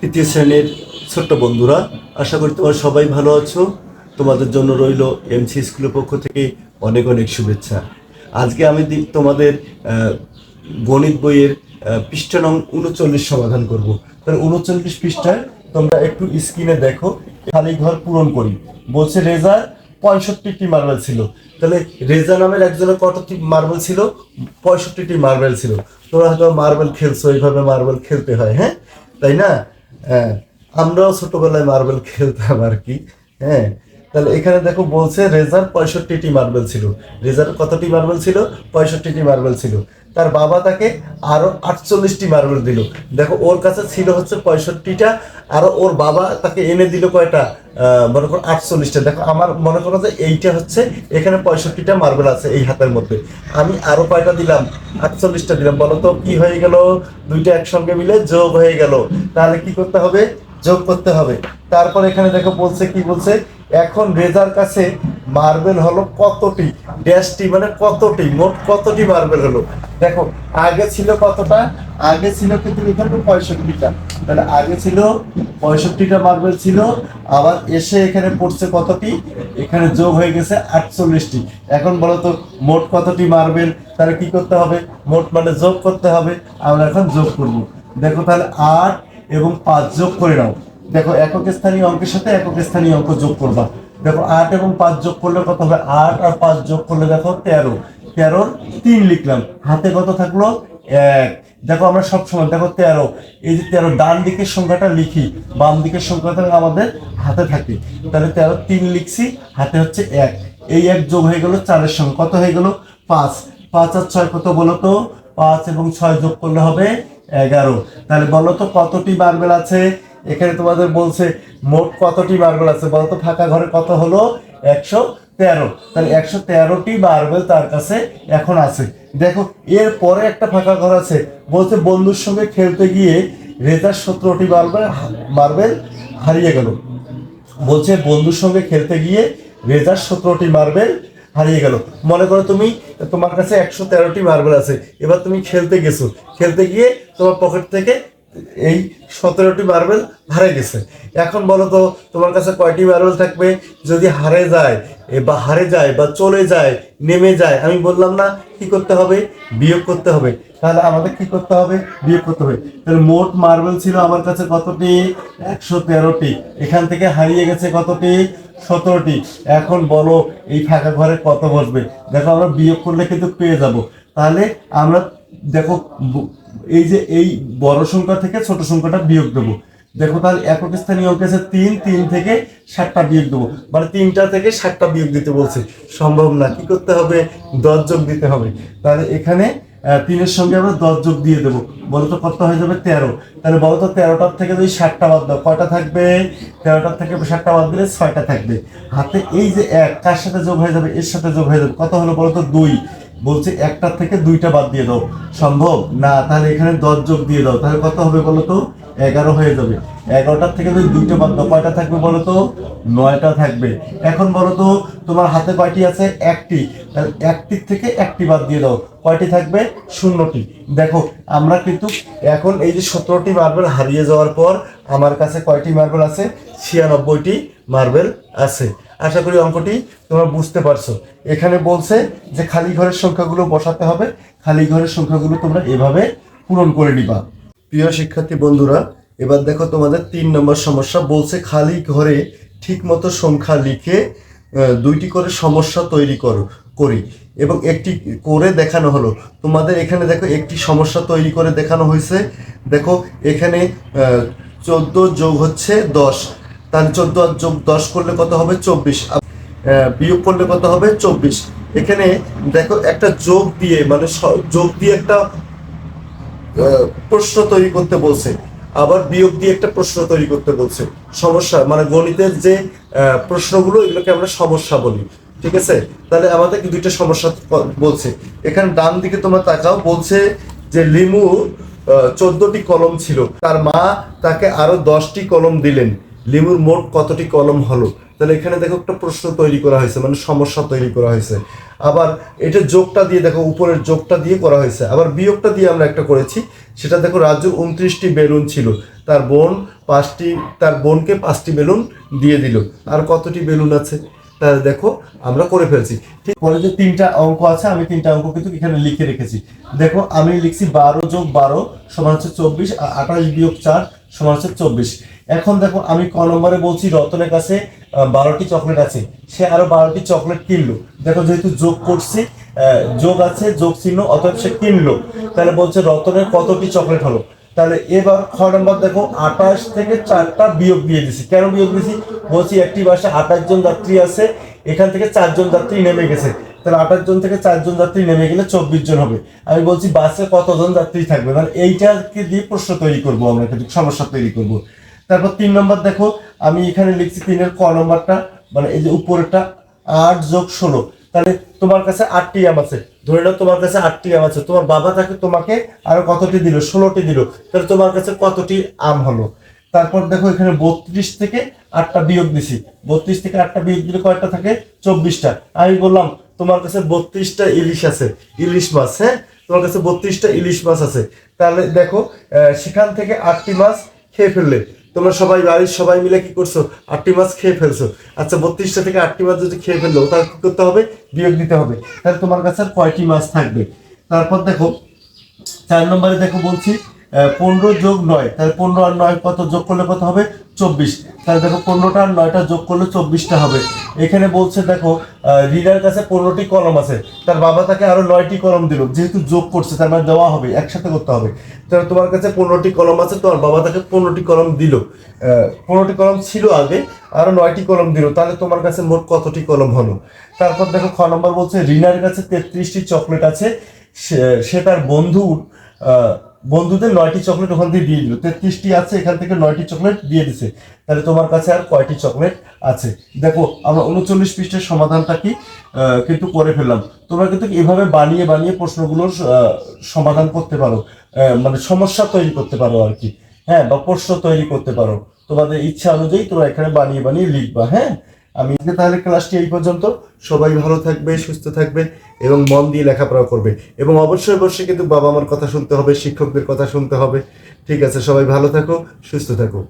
তৃতীয় শ্রেণির ছোট্ট বন্ধুরা, আশা করি তোমরা সবাই ভালো আছো। তোমাদের জন্য রইল এমসি স্কুলের পক্ষ থেকে অনেক অনেক শুভেচ্ছা। আজকে আমি তোমাদের গণিত বইয়ের পৃষ্ঠা নং উনচল্লিশ সমাধান করব। তাহলে উনচল্লিশ পৃষ্ঠায় তোমরা একটু স্ক্রিনে দেখো, খালি ঘর পূরণ করি। বলছে রেজার পঁয়ষট্টিটি মার্বেল ছিল। তাহলে রেজা নামের একজনের কতটি মার্বেল ছিল? পঁয়ষট্টিটি মার্বেল ছিল। তোমরা হয়তো মার্বেল খেলছো, এইভাবে মার্বেল খেলতে হয় হ্যাঁ? তাই না? হ্যাঁ আমরাও ছোটবেলায় মার্বেল খেলতাম আর কি হ্যাঁ। তাহলে এখানে দেখো বলছে রেজার পঁয়ষট্টিটি মার্বেল ছিল। রেজার কতটি মার্বেল ছিল? পঁয়ষট্টিটি মার্বেল ছিল। তার বাবা তাকে আরও আটচল্লিশটি মার্বেল দিল। দেখো, ওর কাছে ছিল হচ্ছে পঁয়ষট্টিটা, আরও ওর বাবা তাকে এনে দিল কয়টা? মনে করো আটচল্লিশটা। দেখো, আমার মনে করো যে এইটা হচ্ছে, এখানে পঁয়ষট্টিটা মার্বেল আছে এই হাতের মধ্যে। আমি আরও কয়টা দিলাম? আটচল্লিশটা দিলাম। বলো তো, কি হয়ে গেল? দুইটা একসঙ্গে মিলে যোগ হয়ে গেল। তাহলে কি করতে হবে? যোগ করতে হবে। তারপর এখানে দেখো বলছে, কি বলছে? এখন রেজার কাছে মার্বেল হলো কতটি? ড্যাশটি মানে কতটি? মোট কতটি মার্বেল হলো? দেখো, আগে ছিল কতটা? আগে ছিল কিন্তু এখানে পঁয়ষট্টিটা। তাহলে আগে ছিল পঁয়ষট্টিটা মার্বেল ছিল, আবার এসে এখানে পড়ছে কতটি? এখানে যোগ হয়ে গেছে আটচল্লিশটি। এখন বলো তো, মোট কতটি মার্বেল তাহলে কি করতে হবে? মোট মানে যোগ করতে হবে। আমরা এখন যোগ করব। দেখো তাহলে আট এবং পাঁচ যোগ করে নাও। দেখো একক স্থানীয় অঙ্কের সাথে একক স্থানীয় অঙ্ক যোগ করবা। দেখো আট এবং পাঁচ যোগ করলে কত হবে? আট আর পাঁচ যোগ করলে দেখো তেরো। তেরোর তিন লিখলাম। হাতে কত থাকল? এক। দেখো আমরা সব সময়, দেখো তেরো। এই যে তেরো, ডান দিকের সংখ্যাটা লিখি। বাম দিকের সংখ্যাটা আমাদের হাতে থাকে। তাহলে তেরো, তিন লিখছি, হাতে হচ্ছে এক। এই এক যোগ হয়ে গেল চারের সঙ্গে। কত হয়ে গেল? পাঁচ। পাঁচ আর ছয় কত বলো তো? পাঁচ এবং ছয় যোগ করলে হবে এগারো। তাহলে বলো তো কতটি মার্বেল আছে? এখানে তোমাদের বলছে মোট কতটি মার্বেল আছে? বলো তো, ফাঁকা ঘরে কত হলো? একশো তেরো। তাহলে একশো তেরোটি মার্বেল তার কাছে এখন আছে। দেখো, এর পরে একটা ফাঁকা ঘর আছে। বলছে বন্ধুর সঙ্গে খেলতে গিয়ে রেজার সতেরোটি মার্বেল মার্বেল হারিয়ে গেল। বলছে বন্ধুর সঙ্গে খেলতে গিয়ে রেজার সতেরোটি মার্বেল হারিয়ে গেল। মনে করো তুমি, তোমার কাছে একশো তেরোটি মার্বেল আছে। এবার তুমি খেলতে গেছো। খেলতে গিয়ে তোমার পকেট থেকে এই সতেরোটি মার্বেল হারিয়ে গেছে। এখন বলো তো তোমার কাছে কয়টি মার্বেল থাকবে? যদি হারে যায় বা হারে যায় বা চলে যায়, নেমে যায়, আমি বললাম না, কি করতে হবে? বিয়োগ করতে হবে। তাহলে আমাদের কি করতে হবে? বিয়োগ করতে হবে। তাহলে মোট মার্বেল ছিল আমার কাছে কতটি? একশো তেরোটি। এখান থেকে হারিয়ে গেছে কতটি? সতেরোটি। এখন বলো, এই ফাঁকা ঘরে কত বসবে? দেখো আমরা বিয়োগ করলে কিন্তু পেয়ে যাব। তাহলে আমরা দেখো এই যে এই বড় সংখ্যা থেকে ছোট সংখ্যাটা বিয়োগ দেবো। দেখো তাহলে একক স্থানীয় অঙ্ক আছে তিন তিন থেকে ষাটটা বিয়োগ দেবো। মানে তিনটা থেকে ষাটটা বিয়োগ দিতে বলছে। সম্ভব না, কি করতে হবে? দশ যোগ দিতে হবে। তাহলে এখানে তিনের সঙ্গে আমরা দশ যোগ দিয়ে দেবো। বলো তো কত হয়ে যাবে? তেরো। তাহলে বলো তো তেরোটার থেকে যদি ষাটটা বাদ দাও, কয়টা থাকবে? তেরোটার থেকে ষাটটা বাদ দিলে ছয়টা থাকবে। হাতে এই যে এক, কার সাথে যোগ হয়ে যাবে? এর সাথে যোগ হয়ে যাবে। কত হলো বলতো? দুই। বলছে একটার থেকে দুইটা বাদ দিয়ে দাও। সম্ভব? না, তাহলে এখানে দশ যোগ দিয়ে দাও। তাহলে কত হবে বলো তো? এগারো হয়ে যাবে। এগারোটার থেকে যদি দুইটা বাদ দাও, কয়টা থাকবে বলো তো? নয়টা থাকবে। এখন বলো তো, তোমার হাতে কয়টি আছে? একটি। তাহলে একটির থেকে একটি বাদ দিয়ে দাও। কয়টি থাকবে? শূন্যটি। দেখো, আমরা কিন্তু এখন এই যে সতেরোটি মার্বেল হারিয়ে যাওয়ার পর আমার কাছে কয়টি মার্বেল আছে? ছিয়ানব্বইটি মার্বেল আছে। আশা করি অঙ্কটি তোমরা বুঝতে পারছ। এখানে বলছে যে খালি ঘরের সংখ্যাগুলো বসাতে হবে, খালি ঘরের সংখ্যাগুলো তোমরা এভাবে পূরণ করে নিবা। প্রিয় শিক্ষার্থী বন্ধুরা, এবার দেখো তোমাদের তিন নম্বর সমস্যা বলছে খালি ঘরে ঠিক মতো সংখ্যা লিখে দুইটি করে সমস্যা তৈরি করো, করি। এবং একটি করে দেখানো হলো। তোমাদের এখানে দেখো একটি সমস্যা তৈরি করে দেখানো হয়েছে। দেখো এখানে চোদ্দ যোগ হচ্ছে দশ। তাহলে চোদ্দ আর যোগ দশ করলে কত হবে? চব্বিশ। বিয়োগ করলে কত হবে? চব্বিশ। এখানে দেখো একটা যোগ দিয়ে মানে যোগ দিয়ে একটা প্রশ্ন তৈরি করতে বলছে। আবার বিয়োগ দিয়ে একটা প্রশ্ন তৈরি করতে বলছে। সমস্যা মানে গণিতের যে প্রশ্নগুলো, এগুলোকে আমরা সমস্যা বলি। ঠিক আছে? তাহলে আমাদের দুইটা সমস্যা বলছে। এখানে ডান দিকে তোমরা তাকাও, বলছে যে লিমু চোদ্দটি কলম ছিল। তার মা তাকে আরও দশটি কলম দিলেন। লিমুর মোট কতটি কলম হলো? তাহলে এখানে দেখো একটা প্রশ্ন তৈরি করা হয়েছে মানে সমস্যা তৈরি করা হয়েছে। আবার এটা যোগটা দিয়ে দেখো, উপরের যোগটা দিয়ে করা হয়েছে। আবার বিয়োগটা দিয়ে আমরা একটা করেছি, সেটা দেখো রাজুর উনত্রিশটি বেলুন ছিল। তার বোন পাঁচটি, তার বোনকে পাঁচটি বেলুন দিয়ে দিল। আর কতটি বেলুন আছে? তাহলে দেখো আমরা করে ফেলছি। ঠিক পরে যে তিনটা অঙ্ক আছে, আমি তিনটা অঙ্ক কিন্তু এখানে লিখে রেখেছি। দেখো আমি লিখছি বারো যোগ বারো সমান হচ্ছে চব্বিশ আঠাশ বিয়োগ চার সমান হচ্ছে চব্বিশ। এখন দেখো, আমি ক নম্বরে বলছি, রতনের কাছে বারোটি চকলেট আছে। সে আরও বারোটি চকলেট কিনলো। দেখো, যেহেতু যোগ করছি যোগ আছে, যোগ চিহ্ন, অতএব সে কিনলো। তাহলে বলছে, রতনের কতটি চকলেট হলো? তাহলে এবার খ নম্বর দেখো, আঠাশ থেকে চারটা বিয়োগ দিয়ে দিছি। কেন বিয়োগ দিছি? বলছি, একটি বাসে আঠাশ জন যাত্রী আছে, এখান থেকে চারজন যাত্রী নেমে গেছে। তাহলে আঠাশ জন থেকে চারজন যাত্রী নেমে গেলে চব্বিশ জন হবে। আমি বলছি বাসে কতজন যাত্রী থাকবে? মানে এইটাকে দিয়ে প্রশ্ন তৈরি করব আমরা কিন্তু সমস্যা তৈরি করব। তারপর তিন নম্বর দেখো, আমি এখানে লিখছি তিনের ক নম্বরটা মানে এই যে উপরেরটা, আট যোগ ষোলো। তাহলে তোমার কাছে আটটি আম আছে। ধরে নাও তোমার কাছে আটটি আম আছে। তোমার বাবা তাকে তোমাকে আরও কতটি দিল? ষোলোটি দিল। তাহলে তোমার কাছে কতটি আম হলো? তারপর দেখো, এখানে বত্রিশ থেকে আটটা বিয়োগ দিছি। বত্রিশ থেকে আটটা বিয়োগ দিলে কয়টা থাকে? চব্বিশটা। আমি বললাম তোমার কাছে বত্রিশটা ইলিশ আছে। ইলিশ মাছ হ্যাঁ? তোমার কাছে বত্রিশটা ইলিশ মাছ আছে। তাহলে দেখো সেখান থেকে আটটি মাছ খেয়ে ফেললে। তোমরা সবাই বাড়ির সবাই মিলে কি করছ? আটটি মাছ খেয়ে ফেলছো। আচ্ছা বত্রিশটা থেকে আটটি মাছ যদি খেয়ে ফেলল, তাহলে কি করতে হবে? বিয়োগ দিতে হবে। তাহলে তোমার কাছে কয়টি মাছ থাকবে? তারপর দেখো, চার নম্বরে দেখো বলছি পনেরো যোগ নয়, তাহলে পনেরো আর নয় কত যোগ করলে কত হবে? চব্বিশ। তাহলে দেখো পনেরোটা আর নয়টা যোগ করলে চব্বিশটা হবে। এখানে বলছে, দেখো রিডার কাছে পনেরোটি কলম আছে। তার বাবা তাকে আরও নয়টি কলম দিল। যেহেতু যোগ করছে, তার মানে দেওয়া হবে, একসাথে করতে হবে। তাহলে তোমার কাছে পনেরোটি কলম আছে, তোমার বাবা তাকে পনেরোটি কলম দিল। পনেরোটি কলম ছিল আগে, আরও নয়টি কলম দিল। তাহলে তোমার কাছে মোট কতটি কলম হলো? তারপর দেখো খ নম্বর বলছে, রিনার কাছে তেত্রিশটি চকলেট আছে। সে- তার বন্ধু বন্ধুদের নয়টি চকলেট ওখান থেকে দিয়ে দিল। তেত্রিশটি আছে, এখান থেকে নয়টি চকলেট দিয়ে দিছে। তাহলে তোমার কাছে আর কয়টি চকলেট আছে? দেখো, আমরা উনচল্লিশ পৃষ্ঠের সমাধানটা কি কিন্তু করে ফেললাম। তোমরা কিন্তু এভাবে বানিয়ে বানিয়ে প্রশ্নগুলোর সমাধান করতে পারো। মানে সমস্যা তৈরি করতে পারো আর কি। হ্যাঁ বা প্রশ্ন তৈরি করতে পারো। তোমাদের ইচ্ছা অনুযায়ী তোমরা এখানে বানিয়ে বানিয়ে লিখবা হ্যাঁ? আমি তাহলে ক্লাসটি এই পর্যন্ত। সবাই ভালো থাকবে, সুস্থ থাকবে এবং মন দিয়ে লেখাপড়া করবে। এবং অবশ্যই অবশ্যই কিন্তু বাবা মার কথা শুনতে হবে, শিক্ষকদের কথা শুনতে হবে। ঠিক আছে, সবাই ভালো থাকো, সুস্থ থাকো।